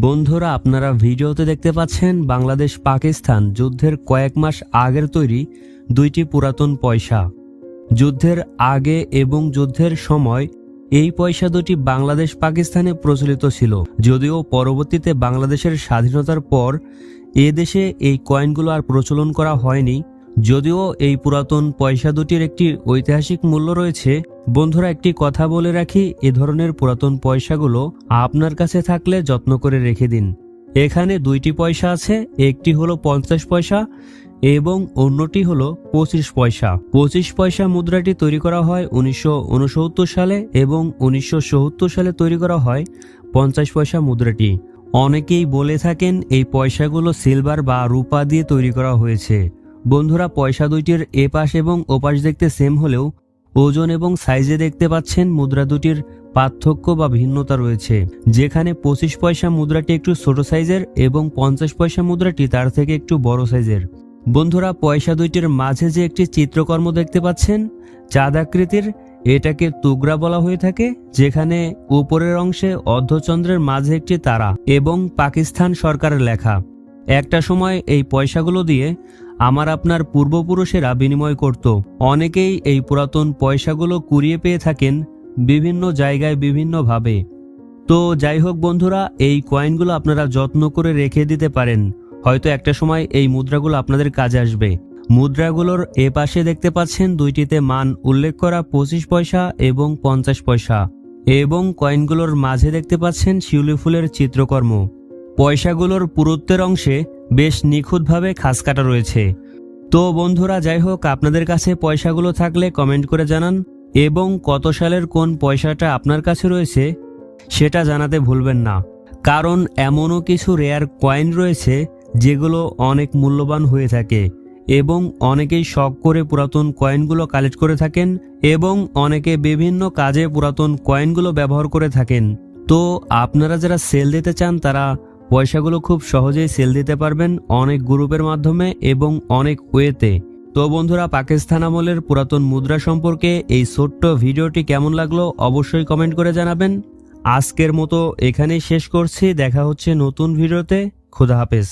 বন্ধুরা, আপনারা ভিডিওতে দেখতে পাচ্ছেন বাংলাদেশ পাকিস্তান যুদ্ধের কয়েক মাস আগের তৈরি দুইটি পুরাতন পয়সা। যুদ্ধের আগে এবং যুদ্ধের সময় এই পয়সা দুটি বাংলাদেশ পাকিস্তানে প্রচলিত ছিল। যদিও পরবর্তীতে বাংলাদেশের স্বাধীনতার পর এ দেশে এই কয়েনগুলো আর প্রচলন করা হয়নি, যদিও এই পুরাতন পয়সা দুটির একটি ঐতিহাসিক মূল্য রয়েছে বন্ধুরা, একটি কথা বলে রাখি, এ ধরনের পুরাতন পয়সাগুলো আপনার কাছে থাকলে যত্ন করে রেখে দিন। এখানে দুইটি পয়সা আছে, একটি হলো পঞ্চাশ পয়সা এবং অন্যটি হলো পঁচিশ পয়সা। পঁচিশ পয়সা মুদ্রাটি তৈরি করা হয় উনিশশো ঊনসত্তর সালে এবং উনিশশো সত্তর সালে তৈরি করা হয় পঞ্চাশ পয়সা মুদ্রাটি। অনেকেই বলে থাকেন, এই পয়সাগুলো সিলভার বা রূপা দিয়ে তৈরি করা হয়েছে। বন্ধুরা, পয়সা দুইটির এপাশ এবং ওপাশ দেখতে সেম হলেও ওজন এবং সাইজে দেখতে পাচ্ছেন মুদ্রা দুটির পার্থক্য বা ভিন্নতা রয়েছে। যেখানে পঁচিশ পয়সা মুদ্রাটি একটু ছোট সাইজের এবং পঞ্চাশ পয়সা মুদ্রাটি তার থেকে একটু বড় সাইজের। বন্ধুরা, পয়সা দুইটির মাঝে যে একটি চিত্রকর্ম দেখতে পাচ্ছেন, চাঁদ আকৃতির, এটাকে তুগরা বলা হয়ে থাকে, যেখানে উপরের অংশে অর্ধচন্দ্রের মাঝে একটি তারা এবং পাকিস্তান সরকারের লেখা। একটা সময় এই পয়সাগুলো দিয়ে আমার আপনার পূর্বপুরুষেরা বিনিময় করত। অনেকেই এই পুরাতন পয়সাগুলো কুড়িয়ে পেয়ে থাকেন বিভিন্ন জায়গায় বিভিন্নভাবে। তো যাই হোক বন্ধুরা, এই কয়েনগুলো আপনারা যত্ন করে রেখে দিতে পারেন। হয়তো একটা সময় এই মুদ্রাগুলো আপনাদের কাজে আসবে। মুদ্রাগুলোর এ পাশে দেখতে পাচ্ছেন দুইটিতে মান উল্লেখ করা পঁচিশ পয়সা এবং পঞ্চাশ পয়সা। এবং কয়েনগুলোর মাঝে দেখতে পাচ্ছেন শিউলি ফুলের চিত্রকর্ম। পয়সাগুলোর পুরুত্বের অংশে বেশ নিখুঁতভাবে খাস কাটা রয়েছে। তো বন্ধুরা, যাই হোক, আপনাদের কাছে পয়সাগুলো থাকলে কমেন্ট করে জানান এবং কত সালের কোন পয়সাটা আপনার কাছে রয়েছে সেটা জানাতে ভুলবেন না। কারণ এমনও কিছু রেয়ার কয়েন রয়েছে যেগুলো অনেক মূল্যবান হয়ে থাকে এবং অনেকেই শখ করে পুরাতন কয়েনগুলো কালেক্ট করে থাকেন এবং অনেকে বিভিন্ন কাজে পুরাতন কয়েনগুলো ব্যবহার করে থাকেন। তো আপনারা যারা সেল দিতে চান, তারা পয়সাগুলো খুব সহজেই সেল দিতে পারবেন অনেক গ্রুপের মাধ্যমে এবং অনেক ওয়েতে। তো বন্ধুরা, পাকিস্তান আমলের পুরাতন মুদ্রা সম্পর্কে এই ছোট্ট ভিডিওটি কেমন লাগল অবশ্যই কমেন্ট করে জানাবেন। আজকের মতো এখানেই শেষ করছি, দেখা হচ্ছে নতুন ভিডিওতে। খুদা হাফেজ।